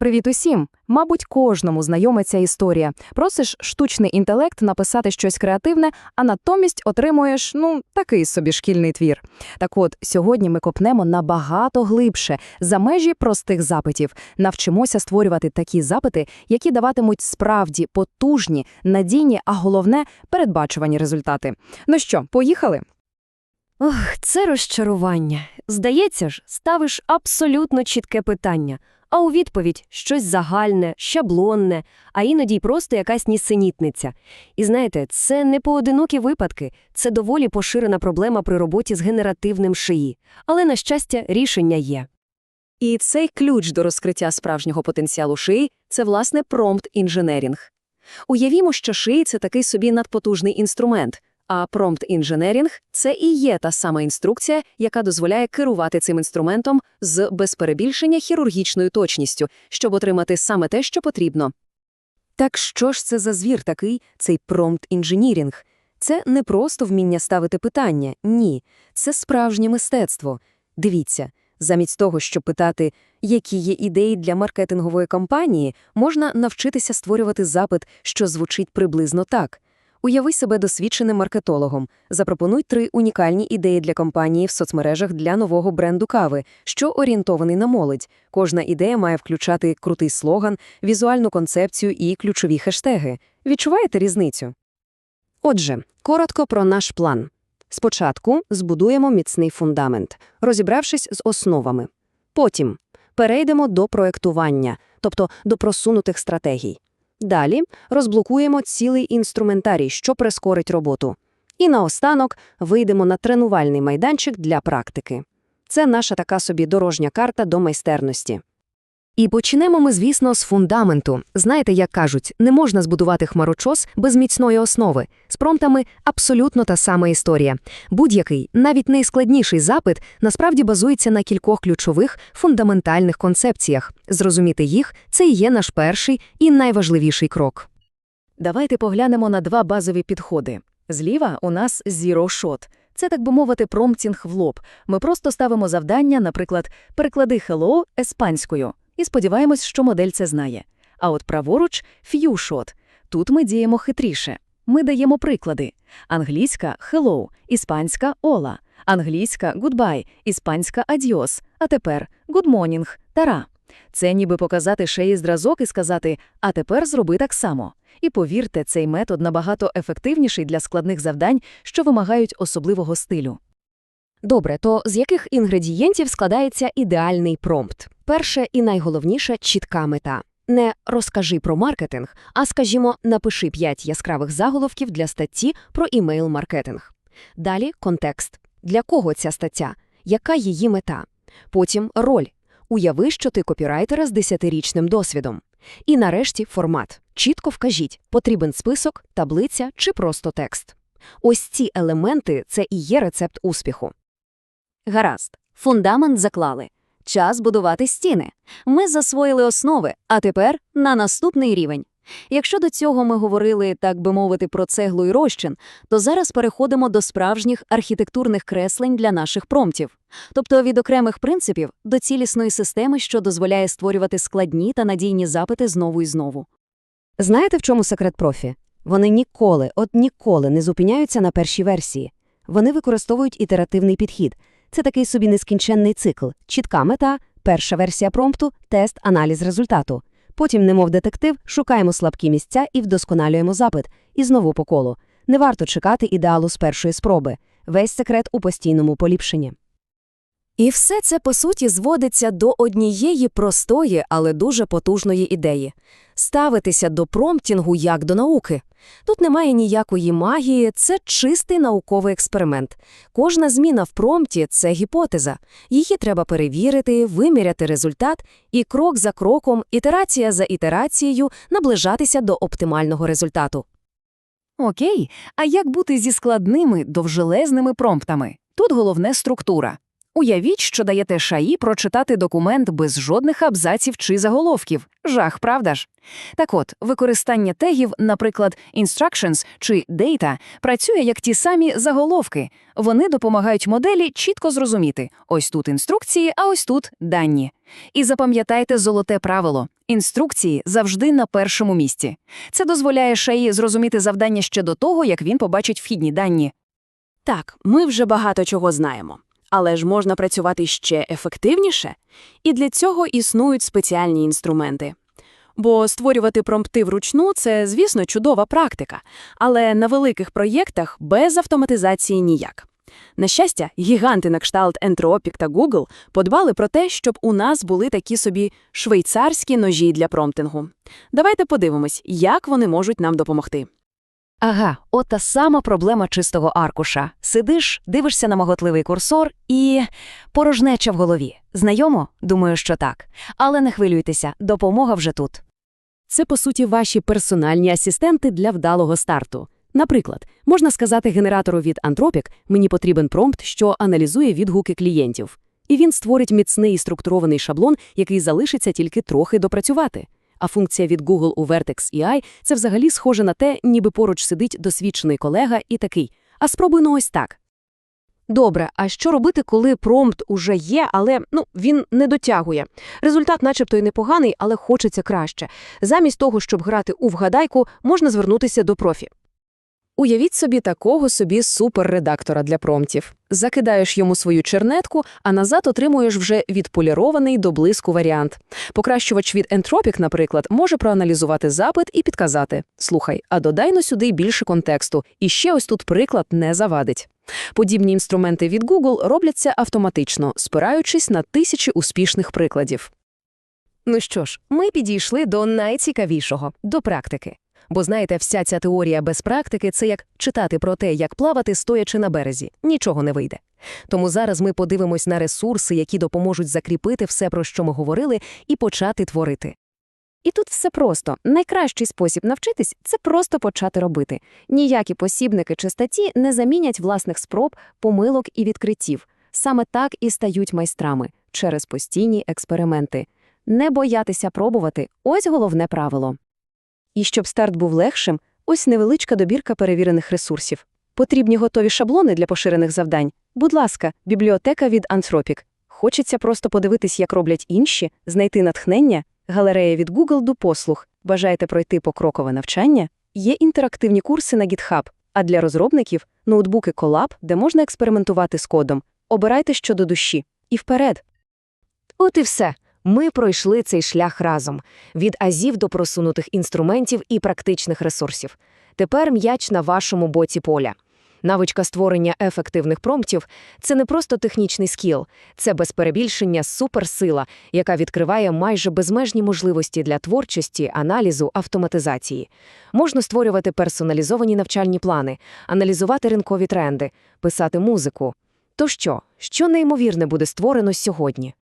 Привіт усім! Мабуть, кожному знайома ця історія. Просиш штучний інтелект написати щось креативне, а натомість отримуєш, ну, такий собі шкільний твір. Так от, сьогодні ми копнемо набагато глибше, за межі простих запитів. Навчимося створювати такі запити, які даватимуть справді потужні, надійні, а головне – передбачувані результати. Ну що, поїхали? Ох, це розчарування. Здається ж, ставиш абсолютно чітке питання, а у відповідь щось загальне, шаблонне, а іноді й просто якась нісенітниця. І знаєте, це не поодинокі випадки, це доволі поширена проблема при роботі з генеративним шиї. Але, на щастя, рішення є. І цей ключ до розкриття справжнього потенціалу шиї – це, власне, промпт-інженерінг. Уявімо, що шиї – це такий собі надпотужний інструмент, а промпт-інженерінг – це і є та сама інструкція, яка дозволяє керувати цим інструментом з без перебільшення хірургічною точністю, щоб отримати саме те, що потрібно. Так що ж це за звір такий, цей промпт-інженірінг? Це не просто вміння ставити питання, ні, це справжнє мистецтво. Дивіться, замість того, щоб питати, які є ідеї для маркетингової кампанії, можна навчитися створювати запит, що звучить приблизно так. Уяви себе досвідченим маркетологом. Запропонуй три унікальні ідеї для компанії в соцмережах для нового бренду кави, що орієнтований на молодь. Кожна ідея має включати крутий слоган, візуальну концепцію і ключові хештеги. Відчуваєте різницю? Отже, коротко про наш план. Спочатку збудуємо міцний фундамент, розібравшись з основами. Потім перейдемо до проектування, тобто до просунутих стратегій. Далі розблокуємо цілий інструментарій, що прискорить роботу. І наостанок вийдемо на тренувальний майданчик для практики. Це наша така собі дорожня карта до майстерності. І почнемо ми, звісно, з фундаменту. Знаєте, як кажуть, не можна збудувати хмарочос без міцної основи. З промптами абсолютно та сама історія. Будь-який, навіть найскладніший запит, насправді базується на кількох ключових фундаментальних концепціях. Зрозуміти їх – це і є наш перший і найважливіший крок. Давайте поглянемо на два базові підходи. Зліва у нас Zero Shot. Це, так би мовити, промптінг в лоб. Ми просто ставимо завдання, наприклад, «переклади hello» еспанською, і сподіваємось, що модель це знає. А от праворуч – Shot. Тут ми діємо хитріше. Ми даємо приклади. Англійська – hello, іспанська – hola, англійська – goodbye, іспанська – adios, а тепер good morning, тара. Це ніби показати шеї зразок і сказати «а тепер зроби так само». І повірте, цей метод набагато ефективніший для складних завдань, що вимагають особливого стилю. Добре, то з яких інгредієнтів складається ідеальний промпт? Перше і найголовніше – чітка мета. Не «розкажи про маркетинг», а, скажімо, напиши 5 яскравих заголовків для статті про імейл-маркетинг. Далі – контекст. Для кого ця стаття? Яка її мета? Потім – роль. Уяви, що ти копірайтера з 10-річним досвідом. І нарешті формат. Чітко вкажіть, потрібен список, таблиця чи просто текст. Ось ці елементи – це і є рецепт успіху. Гаразд. Фундамент заклали. Час будувати стіни. Ми засвоїли основи, а тепер на наступний рівень. Якщо до цього ми говорили, так би мовити, про цеглу і розчин, то зараз переходимо до справжніх архітектурних креслень для наших промптів. Тобто від окремих принципів до цілісної системи, що дозволяє створювати складні та надійні запити знову і знову. Знаєте, в чому секрет профі? Вони ніколи, от ніколи не зупиняються на першій версії. Вони використовують ітеративний підхід. Це такий собі нескінченний цикл. Чітка мета, перша версія промпту, тест, аналіз результату. Потім, немов детектив, шукаємо слабкі місця і вдосконалюємо запит. І знову по колу. Не варто чекати ідеалу з першої спроби. Весь секрет у постійному поліпшенні. І все це, по суті, зводиться до однієї простої, але дуже потужної ідеї – ставитися до промптінгу як до науки. Тут немає ніякої магії, це чистий науковий експеримент. Кожна зміна в промпті – це гіпотеза. Її треба перевірити, виміряти результат і крок за кроком, ітерація за ітерацією наближатися до оптимального результату. Окей, а як бути зі складними, довжелезними промптами? Тут головне структура. Уявіть, що даєте шаї прочитати документ без жодних абзаців чи заголовків. Жах, правда ж? Так от, використання тегів, наприклад, instructions чи data, працює як ті самі заголовки. Вони допомагають моделі чітко зрозуміти: ось тут інструкції, а ось тут дані. І запам'ятайте золоте правило: інструкції завжди на першому місці. Це дозволяє шаї зрозуміти завдання ще до того, як він побачить вхідні дані. Так, ми вже багато чого знаємо. Але ж можна працювати ще ефективніше, і для цього існують спеціальні інструменти. Бо створювати промпти вручну це, звісно, чудова практика, але на великих проєктах без автоматизації ніяк. На щастя, гіганти на кшталт Entropic та Google подбали про те, щоб у нас були такі собі швейцарські ножі для промптингу. Давайте подивимось, як вони можуть нам допомогти. Ага, от та сама проблема чистого аркуша. Сидиш, дивишся на моготливий курсор і порожнеча в голові. Знайомо? Думаю, що так. Але не хвилюйтеся, допомога вже тут. Це, по суті, ваші персональні асистенти для вдалого старту. Наприклад, можна сказати генератору від Anthropic «Мені потрібен промпт, що аналізує відгуки клієнтів». І він створить міцний і структурований шаблон, який залишиться тільки трохи допрацювати. А функція від Google у Vertex AI – це взагалі схоже на те, ніби поруч сидить досвідчений колега і такий «А спробуй ну ось так». Добре, а що робити, коли промпт уже є, але ну, він не дотягує? Результат начебто й непоганий, але хочеться краще. Замість того, щоб грати у вгадайку, можна звернутися до профі. Уявіть собі такого собі суперредактора для промптів. Закидаєш йому свою чернетку, а назад отримуєш вже відполірований до блиску варіант. Покращувач від Entropic, наприклад, може проаналізувати запит і підказати «Слухай, а додай но сюди більше контексту, і ще ось тут приклад не завадить». Подібні інструменти від Google робляться автоматично, спираючись на тисячі успішних прикладів. Ну що ж, ми підійшли до найцікавішого до практики. Бо знаєте, вся ця теорія без практики це як читати про те, як плавати, стоячи на березі. Нічого не вийде. Тому зараз ми подивимось на ресурси, які допоможуть закріпити все, про що ми говорили, і почати творити. І тут все просто. Найкращий спосіб навчитись – це просто почати робити. Ніякі посібники чи статті не замінять власних спроб, помилок і відкриттів. Саме так і стають майстрами – через постійні експерименти. Не боятися пробувати – ось головне правило. І щоб старт був легшим, ось невеличка добірка перевірених ресурсів. Потрібні готові шаблони для поширених завдань. Будь ласка, бібліотека від Anthropic. Хочеться просто подивитись, як роблять інші, знайти натхнення, галерея від Google до послуг. Бажаєте пройти покрокове навчання? Є інтерактивні курси на GitHub, а для розробників – ноутбуки Colab, де можна експериментувати з кодом. Обирайте що до душі. І вперед! От і все. Ми пройшли цей шлях разом від азів до просунутих інструментів і практичних ресурсів. Тепер м'яч на вашому боці поля. Навичка створення ефективних промптів – це не просто технічний скіл, це без перебільшення суперсила, яка відкриває майже безмежні можливості для творчості, аналізу, автоматизації. Можна створювати персоналізовані навчальні плани, аналізувати ринкові тренди, писати музику. То що, що неймовірне буде створено сьогодні?